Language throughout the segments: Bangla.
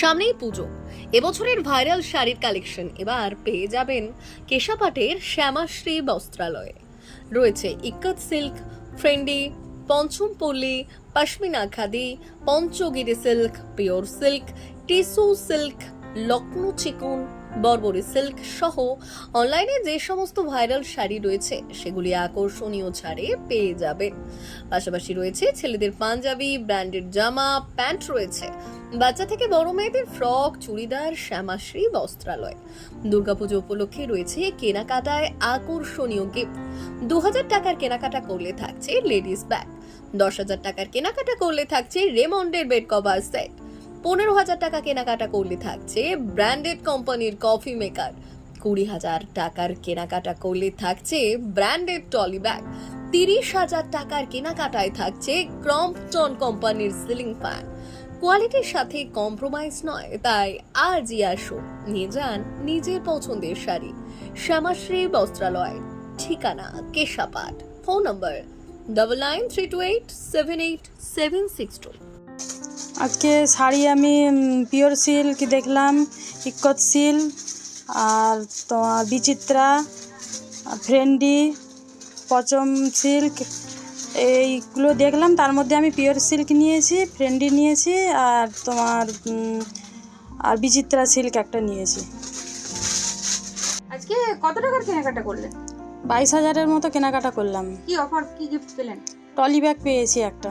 সামনেই পুজো। এবছরের ভাইরাল শাড়ির কালেকশন এবার পেয়ে যাবেন কেশাপাটের শ্যামাশ্রী বস্ত্রালয়ে। রয়েছে ইকত সিল্ক, ফ্রেন্ডি, পঞ্চম পল্লী, pashmina khadi, পঞ্চগিরি silk, pure silk, tissue silk, Lucknow chikan বর্বরী সিল্ক সহ অনলাইনে যে সমস্ত ভাইরাল শাড়ি রয়েছে, সেগুলি আকর্ষণীয় ছাড়ে পেয়ে যাবেন পাশাপাশি রয়েছে ছেলেদের পাঞ্জাবি, ব্র্যান্ডেড জামা, প্যান্ট রয়েছে। বাচ্চা থেকে বড় মেয়েদের ফ্রক, চুড়িদার, শ্যামাশ্রী, বস্ত্রালয়। দুর্গাপুজো উপলক্ষে রয়েছে কেনাকাটায় আকর্ষণীয় গিফট দু হাজার টাকার কেনাকাটা করলে থাকছে লেডিস ব্যাগ। দশ হাজার টাকার কেনাকাটা করলে থাকছে রেমন্ডের বেড কভার সেট। পনেরো হাজার টাকা কেনাকাটা করলে থাকছে ব্র্যান্ডেড কোম্পানির কফি মেকার। কুড়ি হাজার টাকার কেনাকাটা করলে থাকছে ব্র্যান্ডেড টলি ব্যাগ। তিরিশ হাজার টাকার কেনাকাটায় থাকছে ক্রম্পটন কোম্পানির সিলিং ফ্যান। কোয়ালিটির সাথে কম্প্রোমাইজ নয়, তাই আজই আসুন নিয়ে যান নিজের পছন্দের শাড়ি। শ্যামাশ্রী বস্ত্রালয়, ঠিকানা Keshapat. Phone number double nine three two eight seven eight seven six two আজকে শাড়ি আমি পিওর সিল্ক দেখলাম ইক্কত সিল্ক আর তোমার বিচিত্রা ফ্রেন্ডি পচম সিল্ক এইগুলো দেখলাম তার মধ্যে আমি পিওর সিল্ক নিয়েছি ফ্রেন্ডি নিয়েছি আর তোমার আর বিচিত্রা সিল্ক একটা নিয়েছি। আজকে কত টাকার কেনাকাটা করলেন? বাইশ হাজারের মতো কেনাকাটা করলাম। কি অফার কি গিফট পেলেন? টলি ব্যাগ পেয়েছি একটা।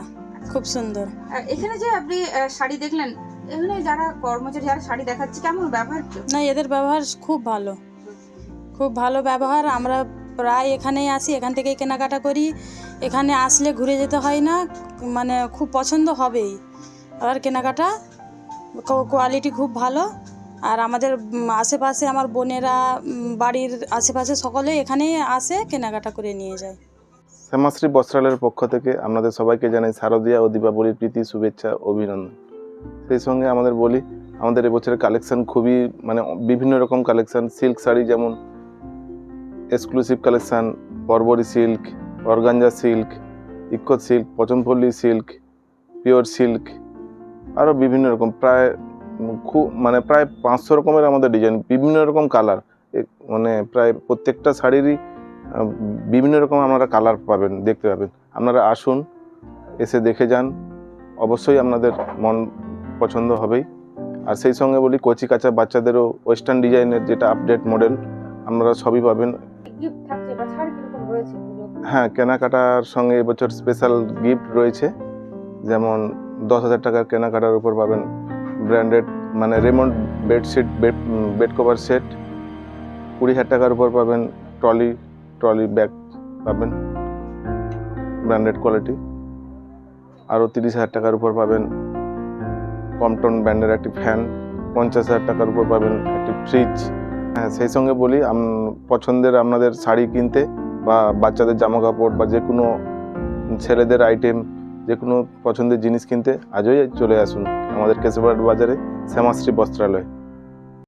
খুব সুন্দর। আর এখানে যে আপনি শাড়ি দেখলেন এখানে যারা কর্মচারী যারা শাড়ি দেখাচ্ছে কেমন ব্যবহার? না এদের ব্যবহার খুব ভালো। খুব ভালো ব্যবহার। আমরা প্রায় এখানেই আসি এখান থেকেই কেনাকাটা করি। এখানে আসলে ঘুরে যেতে হয় না মানে খুব পছন্দ হবেই। আর কেনাকাটা কোয়ালিটি খুব ভালো। আর আমাদের আশেপাশে আমার বোনেরা বাড়ির আশেপাশে সকলে এখানেই আসে কেনাকাটা করে নিয়ে যায়। শ্যামাশ্রী বস্ত্রালয়ের পক্ষ থেকে আপনাদের সবাইকে জানাই শারদীয়া ও দীপাবলির প্রীতি, শুভেচ্ছা, অভিনন্দন। সেই সঙ্গে আমাদের বলি, আমাদের এবছরের কালেকশান খুবই মানে বিভিন্ন রকম কালেকশান, সিল্ক শাড়ি যেমন exclusive collection, বর্বরি silk, organza silk, ikat silk, Pochampally silk, pure silk আরও বিভিন্ন রকম, প্রায় খুব মানে প্রায় পাঁচশো রকমের আমাদের ডিজাইন বিভিন্ন রকম কালার মানে প্রায় প্রত্যেকটা শাড়িরই বিভিন্ন রকম আপনারা কালার পাবেন দেখতে পাবেন। আপনারা আসুন এসে দেখে যান। অবশ্যই আপনাদের মন পছন্দ হবেই। আর সেই সঙ্গে বলি কচি কাঁচা বাচ্চাদেরও ওয়েস্টার্ন ডিজাইনের যেটা আপডেট মডেল আপনারা সবই পাবেন। হ্যাঁ কেনাকাটার সঙ্গে এবছর স্পেশাল গিফট রয়েছে। যেমন দশ হাজার টাকার কেনাকাটার উপর পাবেন ব্র্যান্ডেড মানে Raymond bedsheet bed bed cover set কুড়ি হাজার টাকার উপর পাবেন ট্রলি ট্রলি ব্যাগ পাবেন, ব্র্যান্ডেড কোয়ালিটি। আরও তিরিশ হাজার টাকার উপর পাবেন কমটন ব্র্যান্ডের একটি ফ্যান, পঞ্চাশ হাজার টাকার উপর পাবেন একটি ফ্রিজ। হ্যাঁ সেই সঙ্গে বলি পছন্দের আপনাদের শাড়ি কিনতে বা বাচ্চাদের জামা কাপড় বা যে কোনো ছেলেদের আইটেম যে কোনো পছন্দের জিনিস কিনতে আজই চলে আসুন আমাদের কেশবরাট বাজারে শ্যামাশ্রী বস্ত্রালয়।